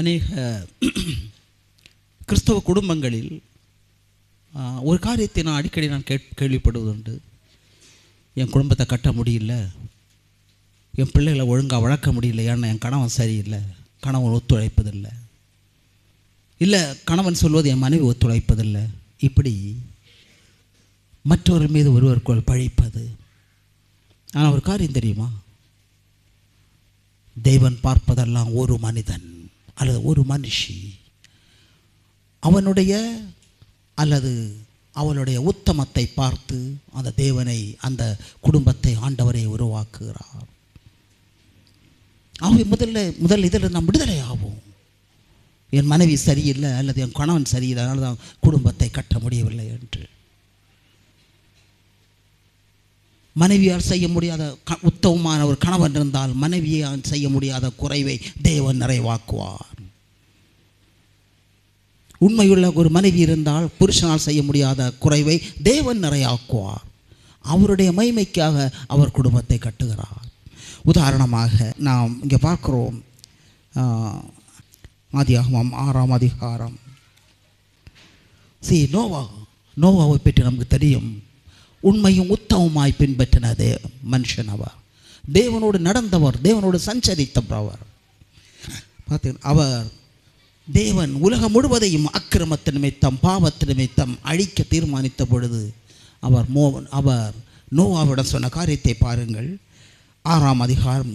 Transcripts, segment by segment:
அநேக கிறிஸ்தவ குடும்பங்களில் ஒரு காரியத்தை நான் அடிக்கடி நான் கேட் கேள்விப்படுவதுண்டு. என் குடும்பத்தை கட்ட முடியல. என் பிள்ளைகளை ஒழுங்காக வளர்க்க முடியல. ஏன்னா என் கணவன் சரியில்லை. கணவன் ஒத்துழைப்பதில்லை. இல்லை கணவன் சொல்வது என் மனைவி ஒத்துழைப்பதில்லை. இப்படி மற்றவர் மீது ஒருவருக்குள் பழிப்பது. ஆனால் ஒரு காரியம் தெரியுமா? தெய்வன் பார்ப்பதெல்லாம் ஒரு மனிதன். அல்லது ஒரு மனுஷி அவனுடைய அல்லது அவளுடைய உத்தமத்தை பார்த்து அந்த தேவனை அந்த குடும்பத்தை ஆண்டவரை உருவாக்குகிறார். ஆகவே முதல்ல முதல் இதில் நாம் விடுதலை ஆவோம். என் மனைவி சரியில்லை அல்லது என் கணவன் சரியில்லை அதனால தான் குடும்பத்தை கட்ட முடியவில்லை என்று. மனைவியால் செய்ய முடியாத க- உத்தமமான ஒரு கணவன் இருந்தால் மனைவியால் செய்ய முடியாத குறைவை தேவன் நிறைவாக்குவார். உண்மையுள்ள ஒரு மனைவி இருந்தால் புருஷனால் செய்ய முடியாத குறைவை தேவன் நிறையாக்குவார். அவருடைய மைமைக்காக அவர் குடும்பத்தை கட்டுகிறார். உதாரணமாக நாம் இங்கே பார்க்குறோம். ஆதியாகமம் ஆறாம் அதிகாரம். சி நோவா நோவாவை பற்றி நமக்கு தெரியும். உண்மையும் உத்தமமாய் பின்பற்றினது மனுஷன் அவர். தேவனோடு நடந்தவர் தேவனோடு சஞ்சரித்தவர் அவர். பார்த்தீங்க அவர் தேவன் உலகம் முழுவதையும் அக்கிரமத்து நிமித்தம் பாவத்து நிமித்தம் அழிக்க தீர்மானித்த பொழுது அவர் மோ அவர் நோவாவிடம் சொன்ன காரியத்தை பாருங்கள். ஆறாம் அதிகாரம்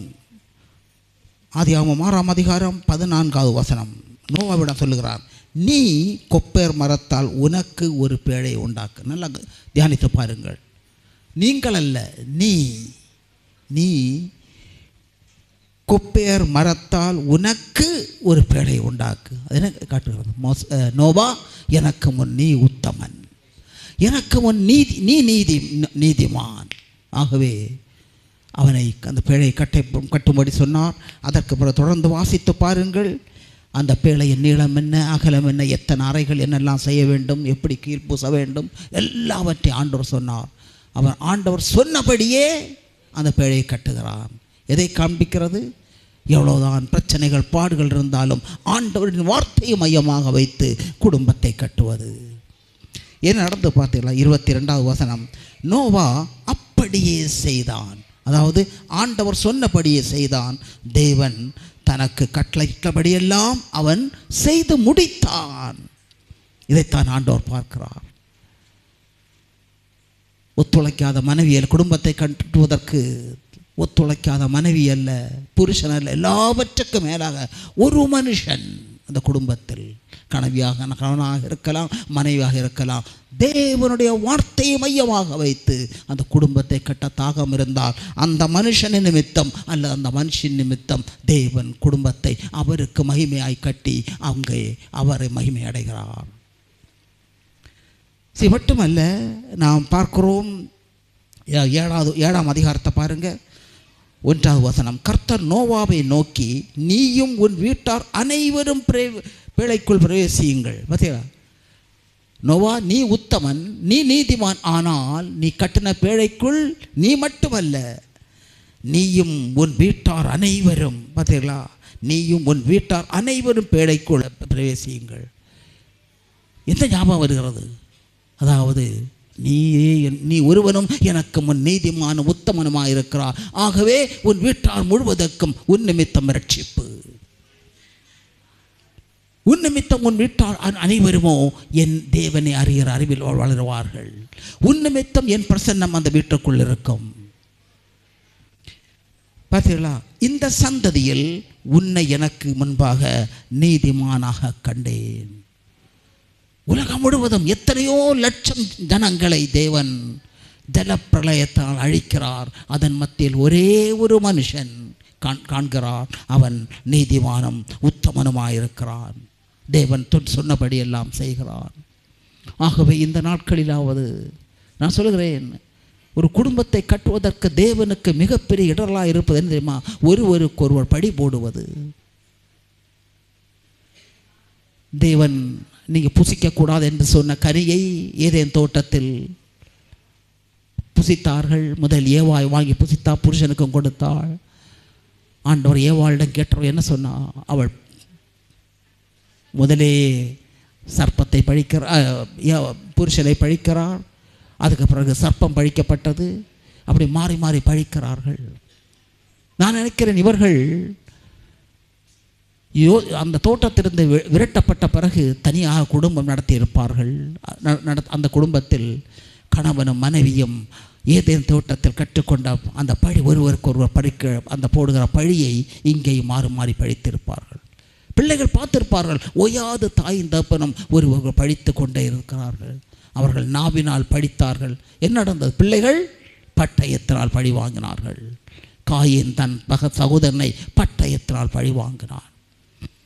ஆதியாகமம் ஆறாம் அதிகாரம் பதினான்காவது வசனம். நோவாவிடம் சொல்லுகிறார் நீ கொப்பேர் மரத்தால் உனக்கு ஒரு பேழை உண்டாக்கு. நல்லா தியானித்து பாருங்கள். நீங்கள் அல்ல நீ நீ குப்பையர் மரத்தால் உனக்கு ஒரு பேழை உண்டாக்கு. அது என்ன காட்டுகிறது? மோஸ் நோவா எனக்கு முன் நீ உத்தமன். எனக்கு முன் நீதி நீ நீதி நீதிமான். ஆகவே அவனை அந்த பேழை கட்டை கட்டும்படி சொன்னார். அதற்கு பிறகு தொடர்ந்து வாசித்து பாருங்கள். அந்த பேழையின் நீளம் என்ன அகலம் என்ன எத்தனை அறைகள் என்னெல்லாம் செய்ய வேண்டும் எப்படி கீழ்ப்பூச வேண்டும் எல்லாவற்றையும் ஆண்டவர் சொன்னார். அவர் ஆண்டவர் சொன்னபடியே அந்த பேழையை கட்டுகிறான். எதை காண்பிக்கிறது? எவ்வளோதான் பிரச்சனைகள் பாடுகள் இருந்தாலும் ஆண்டவரின் வார்த்தையை மையமாக வைத்து குடும்பத்தை கட்டுவது. என்ன நடந்து பார்த்தீங்களா? இருபத்தி ரெண்டாவது வசனம். நோவா அப்படியே செய்தான். அதாவது ஆண்டவர் சொன்னபடியே செய்தான். தேவன் தனக்கு கட்டளையிட்டபடியெல்லாம் அவன் செய்து முடித்தான். இதைத்தான் ஆண்டவர் பார்க்கிறார். ஒத்துழைக்காத மனைவியல் குடும்பத்தை கட்டுவதற்கு ஒத்துழைக்காத மனைவி அல்ல புருஷன் அல்ல எல்லாவற்றுக்கும் மேலாக ஒரு மனுஷன் அந்த குடும்பத்தில் கணவியாக கணவனாக இருக்கலாம் மனைவியாக இருக்கலாம் தேவனுடைய வார்த்தையை மையமாக வைத்து அந்த குடும்பத்தை கட்ட தாகம் இருந்தால் அந்த மனுஷனின் நிமித்தம் அல்ல அந்த மனுஷன் நிமித்தம் தேவன் குடும்பத்தை அவருக்கு மகிமையாய் கட்டி அங்கே அவரை மகிமை அடைகிறார். சரி மட்டுமல்ல நாம் பார்க்கிறோம் ஏ- ஏழாவது ஏழாம் அதிகாரத்தை பாருங்கள் ஒன்றாவது வசனம் கர்த்தர் நோவாவை நோக்கி நீயும் உன் வீட்டார் அனைவரும் பிரே- பேழைக்குள் பிரவேசியுங்கள். பார்த்தீங்களா நோவா நீ உத்தமன் நீ நீதிமான் ஆனால் நீ கட்டின பேழைக்குள் நீ மட்டுமல்ல நீயும் உன் வீட்டார் அனைவரும் பார்த்தீங்களா நீயும் உன் வீட்டார் அனைவரும் பேழைக்குள் பிரவேசியுங்கள். எந்த ஞாபகம் வருகிறது? அதாவது நீயே என்- நீ ஒருவனும் எனக்கு முன் நீதிமான உத்தமனுமாக இருக்கிறார். ஆகவே உன் வீட்டார் முழுவதற்கும் உன் நிமித்தம் ரட்சிப்பு உன் நிமித்தம் உன் வீட்டார் அனைவருமோ என் தேவனை அறிகிற அறிவில் வளருவார்கள். உன் நிமித்தம் என் பிரசன்னம் அந்த வீட்டுக்குள் இருக்கும். பார்த்தீர்களா இந்த சந்ததியில் உன்னை எனக்கு முன்பாக நீதிமானாக கண்டேன். உலகம் முழுவதும் எத்தனையோ லட்சம் ஜனங்களை தேவன் ஜலப்பிரளயத்தால் அழிக்கிறார். அதன் மத்தியில் ஒரே ஒரு மனுஷன் காண் காண்கிறார். அவன் நீதிமானம் உத்தமனுமாயிருக்கிறான். தேவன் தொன் சொன்னபடி எல்லாம் செய்கிறான் ஆகவே இந்த நாட்களிலாவது நான் சொல்கிறேன் ஒரு குடும்பத்தை கட்டுவதற்கு தேவனுக்கு மிகப்பெரிய இடரலாக இருப்பது என்ன தெரியுமா? ஒருவருக்கொருவர் படி போடுவது. தேவன் நீங்கள் புசிக்கக்கூடாது என்று சொன்ன கனியை ஏதேன் தோட்டத்தில் புசித்தார்கள். முதல் ஏவாய் வாங்கி புசித்தா புருஷனுக்கும் கொடுத்தாள். ஆண்டவர் ஏவாளிடம் கேட்டவர் என்ன சொன்னா அவள் முதலே சர்ப்பத்தை பழிக்கிறார் புருஷனை பழிக்கிறார் அதுக்கு பிறகு சர்ப்பம் பழிக்கப்பட்டது. அப்படி மாறி மாறி பழிக்கிறார்கள். நான் நினைக்கிறேன் இவர்கள் யோ அந்த தோட்டத்திலிருந்து வி- விரட்டப்பட்ட பிறகு தனியாக குடும்பம் நடத்தியிருப்பார்கள். நட- அந்த குடும்பத்தில் கணவனும் மனைவியும் ஏதேன் தோட்டத்தில் கற்றுக்கொண்ட அந்த பழி ஒருவருக்கு ஒருவர் பழிக்க அந்த போடுகிற பழியை இங்கேயும் மாறி மாறி பழித்திருப்பார்கள். பிள்ளைகள் பார்த்திருப்பார்கள் ஓயாது தாயின் தப்பனும் ஒருவர் பழித்து கொண்டே இருக்கிறார்கள். அவர்கள் நாவினால் படித்தார்கள் என்ன நடந்தது? பிள்ளைகள் பட்டயத்தினால் பழி வாங்கினார்கள். காயின் தன் பக சகோதரனை பட்டயத்தினால் பழி வாங்கினான்.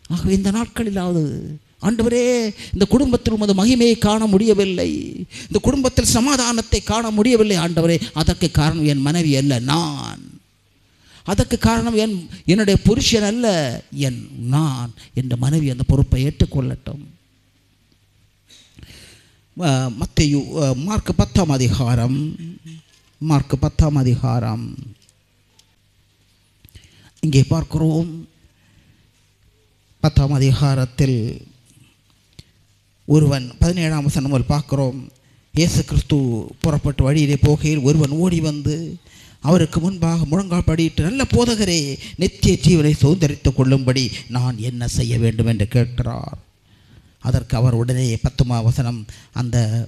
ஆகவே இந்த நாட்களிலாவது ஆண்டவரே இந்த குடும்பத்தில் உமது மகிமையை காண முடியவில்லை. இந்த குடும்பத்தில் சமாதானத்தை காண முடியவில்லை ஆண்டவரே. அதற்கு காரணம் என் மனைவி அல்ல நான். அதற்கு காரணம் என் என்னுடைய புருஷன் அல்ல என் நான். என்ற மனைவி அந்த பொறுப்பை ஏற்றுக்கொள்ளட்டும். அஹ், மார்க் பத்தாம் அதிகாரம். மார்க் பத்தாம் அதிகாரம். இங்கே பார்க்கிறோம். பத்தாம் அதிகாரத்தில் ஒருவன் பதினேழாம் வசனம் முதல் பார்க்கிறோம். இயேசு கிறிஸ்து புறப்பட்டு வழியிலே போகையில் ஒருவன் ஓடி வந்து அவருக்கு முன்பாக முழங்கால் படியிட்டு நல்ல போதகரே நித்திய ஜீவனை சுதந்திரித்துக் கொள்ளும்படி நான் என்ன செய்ய வேண்டும்? என்று கேட்கிறார். அதற்கு அவர் உடனே பத்துமா வசனம் அந்த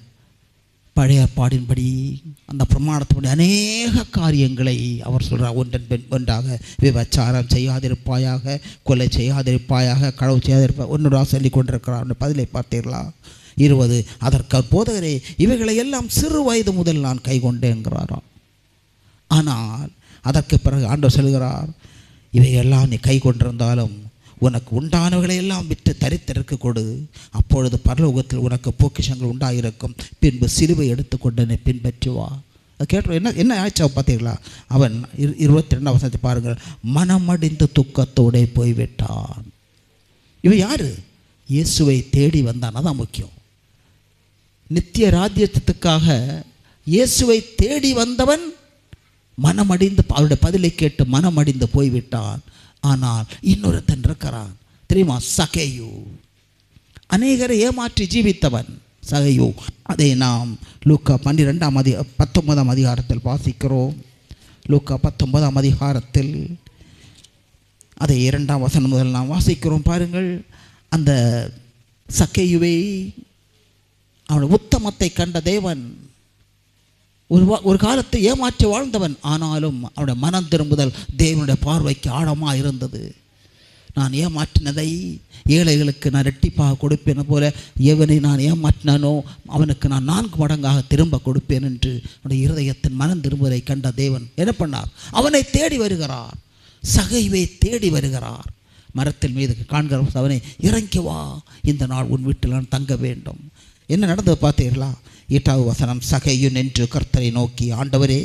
பழைய பாடின்படி அந்த பிரமாணத்தின்படி அநேக காரியங்களை அவர் சொல்கிறார் ஒன்றன் பின் ஒன்றாக விபச்சாரம் செய்யாதிருப்பாயாக கொலை செய்யாதிருப்பாயாக களவு செய்யாதிருப்பா ஒன்றுடா சொல்லி கொண்டிருக்கிறார். பதிலை பார்த்தீர்களா? இருபது அதற்கு போதகரே இவைகளை எல்லாம் சிறு வயது முதல் நான் கைகொண்டேங்கிறாராம் ஆனால் அதற்கு பிறகு ஆண்டவர் சொல்கிறார் இவையெல்லாம் நீ கை கொண்டிருந்தாலும் உனக்கு உண்டானவர்களையெல்லாம் எல்லாம் விட்டு தரித்திற்கு கொடு. அப்பொழுது பரலோகத்தில் உனக்கு பொக்கிஷங்கள் உண்டாயிருக்கும். பின்பு சிலுவை எடுத்துக்கொண்டனை என்னை பின்பற்றி வா கேட்டோம் என்ன என்ன ஆச்சா பார்த்தீங்களா? அவன் இரு இருபத்தி ரெண்டாம் வசனத்தை பாருங்கள். மனமடிந்த துக்கத்தோடே போய்விட்டான். இவன் யார்? இயேசுவை தேடி வந்தான். அதான் முக்கியம். நித்திய ராஜ்யத்துக்காக இயேசுவை தேடி வந்தவன் மனமடிந்து அவருடைய பதிலை கேட்டு மனமடிந்து போய்விட்டான். ஆனால் இன்னொருத்தன் இருக்கிறான். தெரியுமா? சகையு. அநேகரை ஏமாற்றி ஜீவித்தவன் சகையு. அதை நாம் லூக்கா பன்னிரெண்டாம் அதி பத்தொன்பதாம் அதிகாரத்தில் வாசிக்கிறோம். லூக்கா பத்தொன்பதாம் அதிகாரத்தில் அதை இரண்டாம் வசனம் முதல் நாம் வாசிக்கிறோம். பாருங்கள். அந்த சக்கையுவை அவன் உத்தமத்தை கண்ட தேவன் ஒரு வா- ஒரு காலத்தை ஏமாற்றி வாழ்ந்தவன். ஆனாலும் அவனுடைய மனம் திரும்புதல் தேவனுடைய பார்வைக்கு ஆழமாக இருந்தது. நான் ஏமாற்றினதை ஏழைகளுக்கு நான் ரெட்டிப்பாக கொடுப்பேன் போல எவனை நான் ஏமாற்றினானோ அவனுக்கு நான் நான்கு மடங்காக திரும்ப கொடுப்பேன் என்று அவனுடைய இருதயத்தின் மனம் திரும்புவதை கண்ட தேவன் என்ன பண்ணார்? அவனை தேடி வருகிறார். சகைவை தேடி வருகிறார். மரத்தின் மீது காண்கிற அவனை இறங்கி வா. இந்த நாள் உன் வீட்டில் நான் தங்க வேண்டும். என்ன நடந்தது பார்த்தீர்களா? எட்டாவது வசனம் சகையு நின்று கர்த்தரை நோக்கி ஆண்டவரே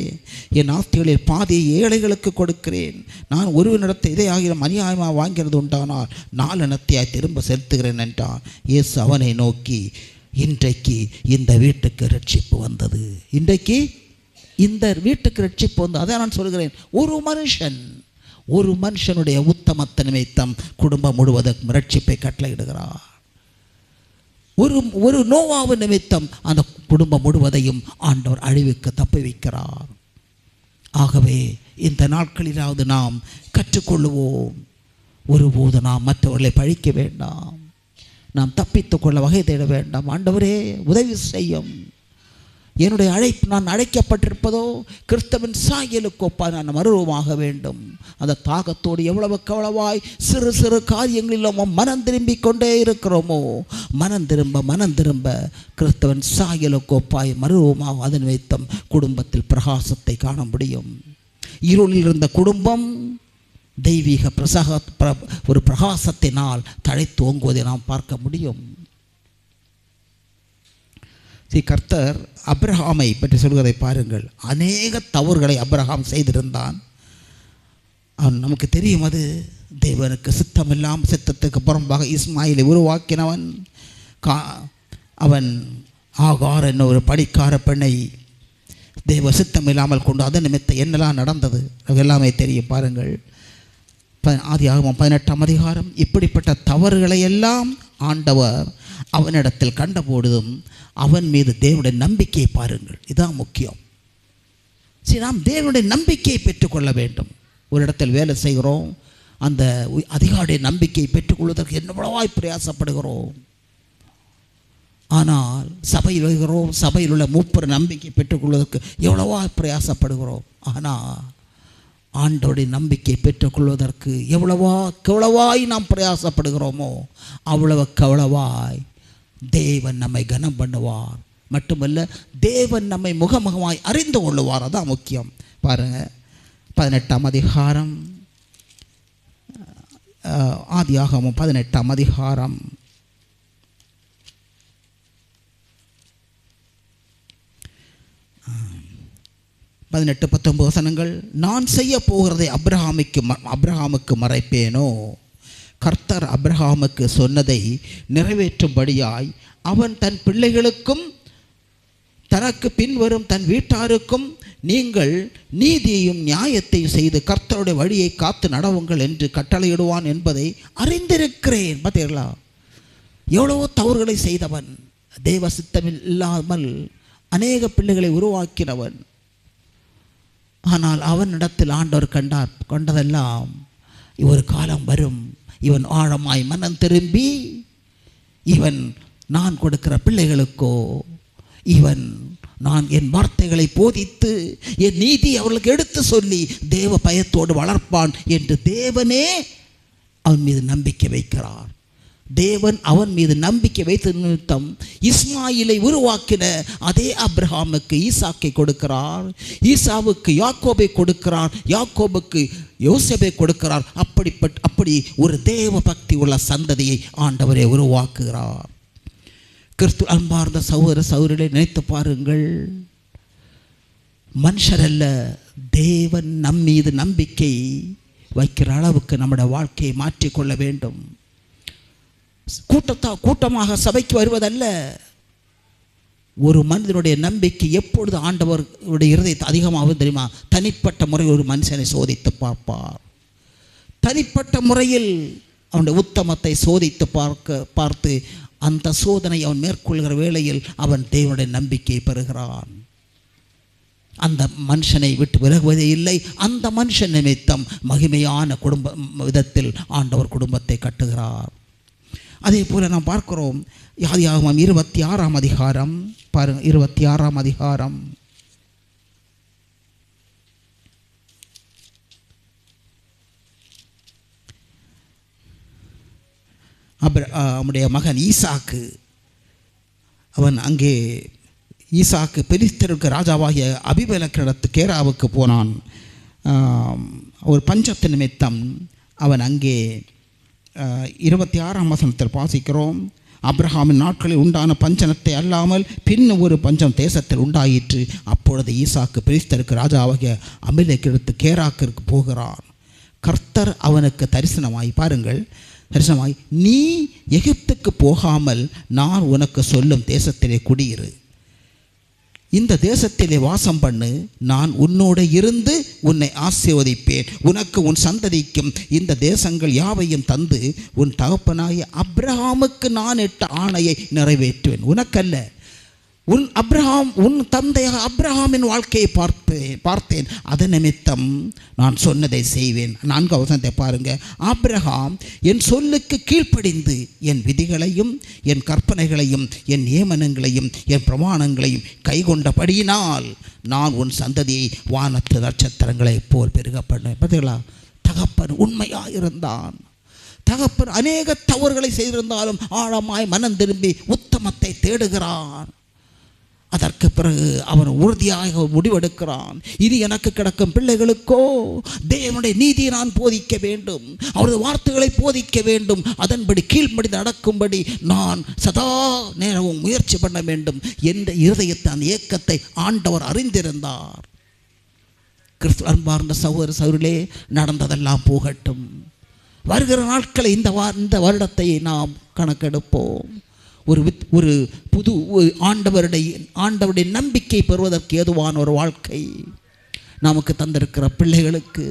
என் ஆஸ்திகளில் பாதியை ஏழைகளுக்கு கொடுக்கிறேன். நான் ஒருவனிடத்தை இதை ஆகிற அநியாயமாக வாங்கிறது உண்டானால் நாலனத்தையாய் திரும்ப செலுத்துகிறேன் என்றான். இயேசு அவனை நோக்கி இன்றைக்கு இந்த வீட்டுக்கு ரட்சிப்பு வந்தது. இன்றைக்கு இந்த வீட்டுக்கு ரட்சிப்பு வந்து அதை நான் சொல்கிறேன். ஒரு மனுஷன் ஒரு மனுஷனுடைய உத்தமத்த நிமித்தம் குடும்பம் முழுவதற்கும் ரட்சிப்பை கட்டளையிடுகிறார். ஒரு ஒரு நோவாவு நிமித்தம் அந்த குடும்பம் முழுவதையும் ஆண்டவர் அழிவுக்கு தப்பி வைக்கிறார். ஆகவே இந்த நாட்களிலாவது நாம் கற்றுக்கொள்ளுவோம். ஒருபோது நாம் மற்றவர்களை பழிக்க வேண்டாம். நாம் தப்பித்துக்கொள்ள வகை தேட வேண்டாம். ஆண்டவரே உதவி செய்யும். என்னுடைய அழைப்பு நான் அழைக்கப்பட்டிருப்பதோ கிறிஸ்தவன் சாயலுக்கோப்பா நான் மருவமாக வேண்டும். அந்த தாகத்தோடு எவ்வளவு கவளவாய் சிறு சிறு காரியங்களிலும் மனம் திரும்பிக் கொண்டே இருக்கிறோமோ மனம் திரும்ப மனம் திரும்ப கிறிஸ்தவன் சாயலுக்கோப்பாய் மருவமாக அதன் வைத்தம் குடும்பத்தில் பிரகாசத்தை காண முடியும். இருளில் இருந்த குடும்பம் தெய்வீக பிரசக பிர- ஒரு பிரகாசத்தினால் தழைத்து ஓங்குவதை நாம் பார்க்க முடியும். ஸ்ரீ கர்த்தர் அப்ரஹாமை பற்றி சொல்வதை பாருங்கள். அநேக தவறுகளை அப்ரஹாம் செய்திருந்தான். அவன் நமக்கு தெரியும் அது தேவனுக்கு சித்தம் சித்தத்துக்கு புறம்பாக இஸ்மாயிலை உருவாக்கினவன். கா அவன் ஆகார் என்ன ஒரு படிக்கார பெண்ணை தேவ சித்தம் இல்லாமல் கொண்டு அதன் நிமித்தம் என்னெல்லாம் நடந்தது? அது எல்லாமே தெரியும் பாருங்கள். ப- ஆதியாகமம் பதினெட்டாம் அதிகாரம். இப்படிப்பட்ட தவறுகளை எல்லாம் ஆண்டவர் அவனிடத்தில் கண்டபொழுதும் அவன் மீது தேவனுடைய நம்பிக்கையை பாருங்கள். இதுதான் முக்கியம். சரி நாம் தேவனுடைய நம்பிக்கையை பெற்றுக்கொள்ள வேண்டும். ஒரு இடத்தில் வேலை செய்கிறோம். அந்த அதிகாரிய நம்பிக்கையை பெற்றுக்கொள்வதற்கு எவ்வளவாய் பிரயாசப்படுகிறோம். ஆனால் சபையில் வருகிறோம். சபையில் உள்ள மூப்பர் நம்பிக்கை பெற்றுக்கொள்வதற்கு எவ்வளவா பிரயாசப்படுகிறோம். ஆனால் ஆண்டோடைய நம்பிக்கை பெற்றுக்கொள்வதற்கு எவ்வளவா கவளவாய் நாம் பிரயாசப்படுகிறோமோ அவ்வளவு கவளவாய் தேவன் நம்மை கனம் பண்ணுவார். மட்டுமல்ல தேவன் நம்மை முகமுகமாய் அறிந்து கொள்ளுவார். அதான் முக்கியம். பாருங்கள் பதினெட்டாம் அதிகாரம் ஆதியாகமும் பதினெட்டாம் அதிகாரம். பதினெட்டு பத்தொன்பது வசனங்கள் நான் செய்ய போகிறதை அப்ரஹாமுக்கு ம- அப்ரஹாமுக்கு மறைப்பேனோ? கர்த்தர் அப்ரஹாமுக்கு சொன்னதை நிறைவேற்றும்படியாய் அவன் தன் பிள்ளைகளுக்கும் தனக்கு பின்வரும் தன் வீட்டாருக்கும் நீங்கள் நீதியையும் நியாயத்தையும் செய்து கர்த்தருடைய வழியை காத்து நடவுங்கள் என்று கட்டளையிடுவான் என்பதை அறிந்திருக்கிறேன். பார்த்தீர்களா எவ்வளவோ தவறுகளை செய்தவன் தெய்வ சித்தமில் இல்லாமல் அநேக பிள்ளைகளை உருவாக்கினவன். ஆனால் அவனிடத்தில் ஆண்டவர் கண்டார் கொண்டதெல்லாம் ஒரு காலம் வரும். இவன் ஆழமாய் மனம் திரும்பி இவன் நான் கொடுக்கிற பிள்ளைகளுக்கோ இவன் நான் என் வார்த்தைகளை போதித்து என் நீதி அவர்களுக்கு எடுத்து சொல்லி தேவ பயத்தோடு வளர்ப்பான் என்று தேவனே அவன் மீது நம்பிக்கை வைக்கிறார். தேவன் அவன் மீது நம்பிக்கை வைத்த நிமித்தம் இஸ்மாயிலை உருவாக்கின அதே அப்ரஹாமுக்கு ஈசாக்கை கொடுக்கிறார். ஈசாவுக்கு யாக்கோபை கொடுக்கிறார். யாக்கோபுக்கு யோசேபை கொடுக்கிறார். அப்படிப்பட்ட அப்படி ஒரு தேவ பக்தி உள்ள சந்ததியை ஆண்டவரே உருவாக்குகிறார். கிறிஸ்து அன்பார்ந்த சௌர சகோதரிகளை நினைத்து பாருங்கள். மனுஷர் அல்ல தேவன் நம்மீது நம்பிக்கை வைக்கிற அளவுக்கு நம்முடைய வாழ்க்கையை மாற்றிக்கொள்ள வேண்டும். கூட்டத்தா கூட்டமாக சபைக்கு வருவதல்ல. ஒரு மனிதனுடைய நம்பிக்கை எப்பொழுது ஆண்டவருடைய இருதயத்தை அதிகமாகும் தெரியுமா? தனிப்பட்ட முறையில் ஒரு மனுஷனை சோதித்து பார்ப்பார். தனிப்பட்ட முறையில் அவனுடைய உத்தமத்தை சோதித்து பார்க்க பார்த்து அந்த சோதனை அவன் மேற்கொள்கிற வேளையில் அவன் தேவனுடைய நம்பிக்கை பெறுகிறான். அந்த மனுஷனை விட்டு விலகுவதே இல்லை. அந்த மனுஷன் நிமித்தம் மகிமையான குடும்ப விதத்தில் ஆண்டவர் குடும்பத்தை கட்டுகிறார். அதே போல் நாம் பார்க்கிறோம் யாதியாகமம் இருபத்தி ஆறாம் அதிகாரம். பாருங்க இருபத்தி ஆறாம் அதிகாரம் அப்புறம் அவனுடைய மகன் ஈசாக்கு அவன் அங்கே ஈசாக்கு பெலிஸ்தருக்கு ராஜாவாகிய அபிபலக்கிடத்து கேராவுக்கு போனான். ஒரு பஞ்சத்து நிமித்தம் அவன் அங்கே இருபத்தி ஆறாம் வசனத்தில் வாசிக்கிறோம். அப்ரஹாமின் நாட்களில் உண்டான பஞ்சனத்தை அல்லாமல் பின் ஒரு பஞ்சம் தேசத்தில் உண்டாயிற்று. அப்பொழுது ஈசாக்கு பிரிஸ்தருக்கு ராஜாவாகிய அமிலேக்கிடத்து கேராக்கிற்கு போகிறான் கர்த்தர் அவனுக்கு தரிசனமாய் பாருங்கள். தரிசனமாய் நீ எகிப்துக்கு போகாமல் நான் உனக்கு சொல்லும் தேசத்திலே குடியிரு. இந்த தேசத்திலே வாசம் பண்ணு. நான் உன்னோடு இருந்து உன்னை ஆசீர்வதிப்பேன். உனக்கு உன் சந்ததிக்கும் இந்த தேசங்கள் யாவையும் தந்து உன் தகப்பனாகிய அப்ரஹாமுக்கு நான் இட்ட ஆணையை நிறைவேற்றுவேன். உனக்கல்ல. உன் அப்ரஹாம் உன் தந்தையாக அப்ரஹாமின் வாழ்க்கையை பார்த்தேன் பார்த்தேன். அதன் நிமித்தம் நான் சொன்னதை செய்வேன். நான்கு அவசரத்தை பாருங்க. அப்ரஹாம் என் சொல்லுக்கு கீழ்ப்படிந்து என் விதிகளையும் என் கற்பனைகளையும் என் நியமனங்களையும் என் பிரமாணங்களையும் கைகொண்டபடியினால் நான் உன் சந்ததியை வானத்து நட்சத்திரங்களைப் போல் பெருக பண்ணேன் பார்த்தீங்களா தகப்பன் உண்மையாக இருந்தான் தகப்பன் அநேக தவறுகளை செய்திருந்தாலும் ஆழமாய் மனம் திரும்பி உத்தமத்தை தேடுகிறான். அதற்கு பிறகு அவன் உறுதியாக முடிவெடுக்கிறான். இது எனக்கு கிடக்கும் பிள்ளைகளுக்கோ தேவனுடைய நீதியை நான் போதிக்க வேண்டும். அவரது வார்த்தைகளை போதிக்க வேண்டும். அதன்படி கீழ்ப்படி நடக்கும்படி நான் சதா நேரமும் முயற்சி பண்ண வேண்டும். என்ற இருதயத்தை அந்த இயக்கத்தை ஆண்டவர் அறிந்திருந்தார். கிறிஸ்து அன்பார்ந்த சகோதர சகோதரிலே நடந்ததெல்லாம் போகட்டும். வருகிற நாட்களை இந்த வா இந்த வருடத்தை நாம் கணக்கெடுப்போம். ஒரு வித் ஒரு புது ஒரு ஆண்டவருடைய ஆண்டவருடைய நம்பிக்கை பெறுவதற்கு ஏதுவான ஒரு வாழ்க்கை நமக்கு தந்திருக்கிற பிள்ளைகளுக்கு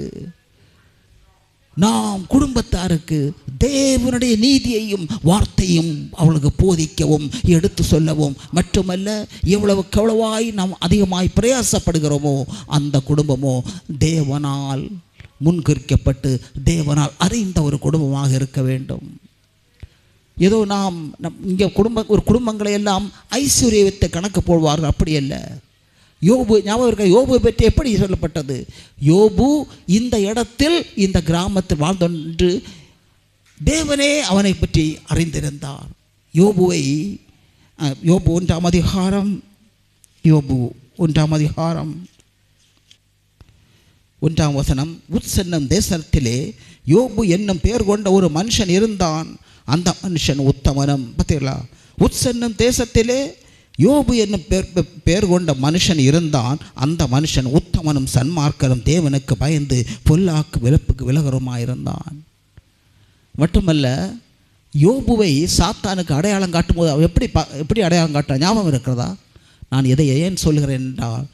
நாம் குடும்பத்தாருக்கு தேவனுடைய நீதியையும் வார்த்தையும் அவளுக்கு போதிக்கவும் எடுத்து சொல்லவும் மட்டுமல்ல எவ்வளவுக்கு எவ்வளவாய் நாம் அதிகமாய் பிரயாசப்படுகிறோமோ அந்த குடும்பமோ தேவனால் முன்குறிக்கப்பட்டு தேவனால் அறிந்த ஒரு குடும்பமாக இருக்க வேண்டும். ஏதோ நாம் நம் இங்கே குடும்ப ஒரு குடும்பங்களை எல்லாம் ஐஸ்வர்யத்தை கணக்கு போடுவார்கள். அப்படி அல்ல. யோபு ஞாபகம் இருக்க? யோபு பற்றி எப்படி சொல்லப்பட்டது? யோபு இந்த இடத்தில் இந்த கிராமத்தில் வாழ்ந்தொன்று தேவனே அவனை பற்றி அறிந்திருந்தார். யோபுவை யோபு ஒன்றாம் அதிகாரம் யோபு ஒன்றாம் அதிகாரம் ஒன்றாம் வசனம் உத்சன்னம் தேசத்திலே யோபு என்னும் பெயர் கொண்ட ஒரு மனுஷன் இருந்தான். அந்த மனுஷன் உத்தமனம் பார்த்தீங்களா உத்சன்னம் தேசத்திலே யோபு என்னும் பேர் பெயர் கொண்ட மனுஷன் இருந்தான். அந்த மனுஷன் உத்தமனும் சன்மார்க்கனும் தேவனுக்கு பயந்து பொல்லாக்கு விளப்புக்கு விலகருமாயிருந்தான். மட்டுமல்ல யோபுவை சாத்தானுக்கு அடையாளம் காட்டும்போது அவன் எப்படி ப எப்படி அடையாளம் காட்டான் ஞாபகம் இருக்கிறதா? நான் இதை ஏன் சொல்கிறேன் என்றால்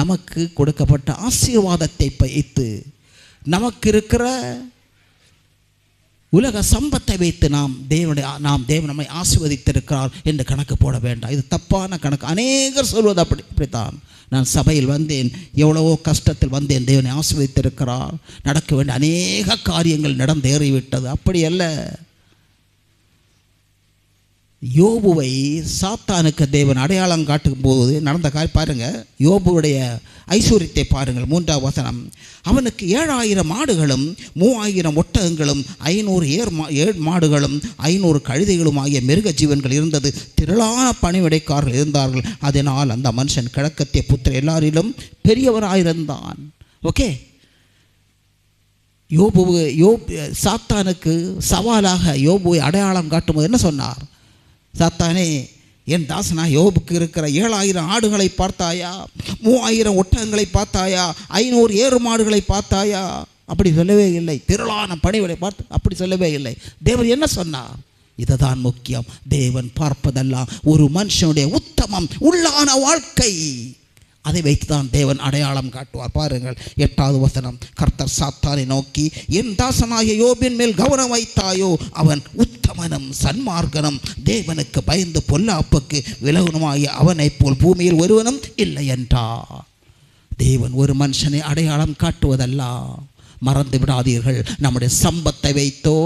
நமக்கு கொடுக்கப்பட்ட ஆசீர்வாதத்தை பயித்து நமக்கு இருக்கிற உலக சம்பத்தை வைத்து நாம் தேவனுடைய நாம் தேவன் நம்மை ஆசிர்வதித்திருக்கிறார் என்று கணக்கு போட வேண்டாம். இது தப்பான கணக்கு. அநேகர் சொல்வது அப்படி இப்படித்தான். நான் சபையில் வந்தேன் எவ்வளவோ கஷ்டத்தில் வந்தேன் தேவனை ஆசிர்வதித்திருக்கிறார். நடக்க வேண்டிய அநேக காரியங்கள் நடந்தேறிவிட்டது. அப்படி அல்ல யோபுவை சாத்தானுக்கு தேவன் அடையாளம் காட்டும் போது நடந்த காய் பாருங்க. யோபுவுடைய ஐஸ்வர்யத்தை பாருங்கள் மூன்றாம் வசனம். அவனுக்கு ஏழாயிரம் மாடுகளும் மூவாயிரம் ஒட்டகங்களும் ஐநூறு ஏர் மா ஏழ் மாடுகளும் ஐநூறு கழுதைகளும் ஆகிய மிருக ஜீவன்கள் இருந்தது. திரளான பணிவிடைக்காரர்கள் இருந்தார்கள். அதனால் அந்த மனுஷன் கிழக்கத்திய புத்திர எல்லாரிலும் பெரியவராயிருந்தான். ஓகே? யோபு யோப் சாத்தானுக்கு சவாலாக யோபுவை அடையாளம் காட்டும்போது என்ன சொன்னார்? சாத்தானே என் தாசனா யோபுக்கு இருக்கிற ஏழாயிரம் ஆடுகளை பார்த்தாயா? மூவாயிரம் ஒட்டகங்களை பார்த்தாயா? ஐநூறு ஏறு மாடுகளை பார்த்தாயா? அப்படி சொல்லவே இல்லை. திரளான பணிகளை பார்த்து அப்படி சொல்லவே இல்லை. தேவன் என்ன சொன்னார் இதுதான் முக்கியம். தேவன் பார்ப்பதெல்லாம் ஒரு மனுஷனுடைய உத்தமம் உள்ளான வாழ்க்கை. அதை வைத்து தான் தேவன் அடையாளம் காட்டுவார். பாருங்கள் எட்டாவது வசனம். கர்த்தர் சாத்தானை நோக்கி என் தாசனாகிய யோபின் மேல் கவனம் வைத்தாயோ அவன் அவனும் சன்மார்க்கனும் தேவனுக்கு பயந்து பொல்லாப்புக்கு விலகுனமாகிய அவனைப் போல் பூமியில் ஒருவனும் இல்லை என்றா தேவன் ஒரு மனுஷனை அடையாளம் காட்டுவதல்ல. மறந்து விடாதீர்கள். நம்முடைய சம்பத்தை வைத்தோ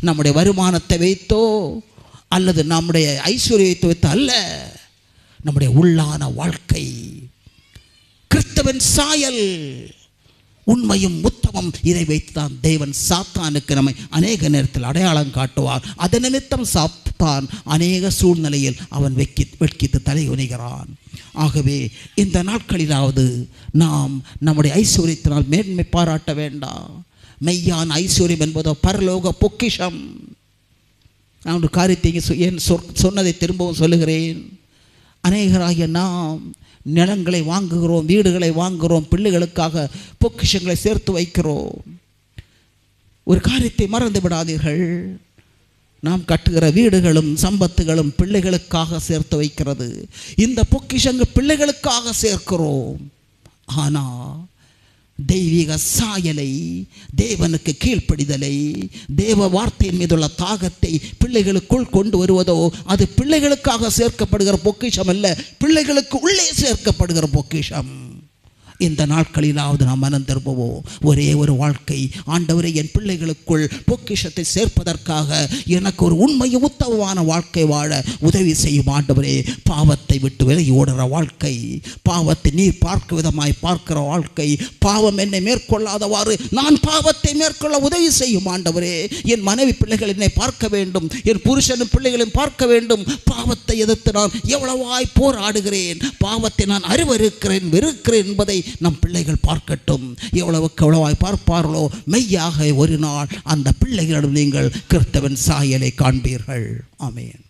நம்முடைய வருமானத்தை வைத்தோ அல்லது நம்முடைய ஐஸ்வர்யத்தை வைத்தோ அல்ல நம்முடைய உள்ளான வாழ்க்கை. கிறிஸ்தவன் சாயல் உண்மையும் முத்து பாவம் இதை வைத்துதான் தேவன் சாத்தானுக்கு நம்மை அநேக நேரத்தில் அடையாளம் காட்டுவார். அதன் நிமித்தம் சாத்தான் அநேக சூழ்நிலையில் அவன் வெக்கி வெட்கித்து தலைகுனிகிறான். ஆகவே இந்த நாட்களிலாவது நாம் நம்முடைய ஐஸ்வர்யத்தினால் மேன்மை பாராட்ட வேண்டாம். மெய்யான ஐஸ்வர்யம் என்பதோ பரலோக பொக்கிஷம். நான் ஒரு காரியத்தை சொ- ஏன் சொ சொன்னதை திரும்பவும் சொல்லுகிறேன். அநேகராகிய நாம் நிலங்களை வாங்குகிறோம் வீடுகளை வாங்குகிறோம் பிள்ளைகளுக்காக பொக்கிஷங்களை சேர்த்து வைக்கிறோம். ஒரு காரியத்தை மறந்து விடாதீர்கள். நாம் கட்டுகிற வீடுகளும் சம்பத்துகளும் பிள்ளைகளுக்காக சேர்த்து வைக்கிறது. இந்த பொக்கிஷங்கள் பிள்ளைகளுக்காக சேர்க்கிறோம். ஆனால் தெய்வீக சாயலை தேவனுக்கு கீழ்ப்படிதலை தேவ வார்த்தையின் மீதுள்ள தாகத்தை பிள்ளைகளுக்குள் கொண்டு வருவதோ அது பிள்ளைகளுக்காக சேர்க்கப்படுகிற பொக்கிஷம் அல்ல பிள்ளைகளுக்கு உள்ளே சேர்க்கப்படுகிற பொக்கிஷம். இந்த நாட்களிலாவது நாம் மனம் திரும்புவோம். ஒரே ஒரு வாழ்க்கை. ஆண்டவரை என் பிள்ளைகளுக்குள் பொக்கிஷத்தை சேர்ப்பதற்காக எனக்கு ஒரு உண்மையை உத்தவமான வாழ்க்கை வாழ உதவி செய்யும் ஆண்டவரே. பாவத்தை விட்டு விலகி ஓடுற வாழ்க்கை. பாவத்தை நீர் பார்க்க விதமாய் பார்க்கிற வாழ்க்கை. பாவம் என்னை மேற்கொள்ளாதவாறு நான் பாவத்தை மேற்கொள்ள உதவி செய்யும் ஆண்டவரே. என் மனைவி பிள்ளைகள் என்னை பார்க்க வேண்டும். என் புருஷனும் பிள்ளைகளையும் பார்க்க வேண்டும். பாவத்தை எதிர்த்து நான் எவ்வளவாய் போராடுகிறேன். பாவத்தை நான் அறிவறுக்கிறேன் வெறுக்கிறேன் என்பதை நம் பிள்ளைகள் பார்க்கட்டும். எவ்வளவுக்கு எவ்வளவாய் பார்ப்பார்களோ மெய்யாக ஒரு நாள் அந்த பிள்ளைகளிடம் நீங்கள் கிறிஸ்தவன் சாயலை காண்பீர்கள். ஆமேன்.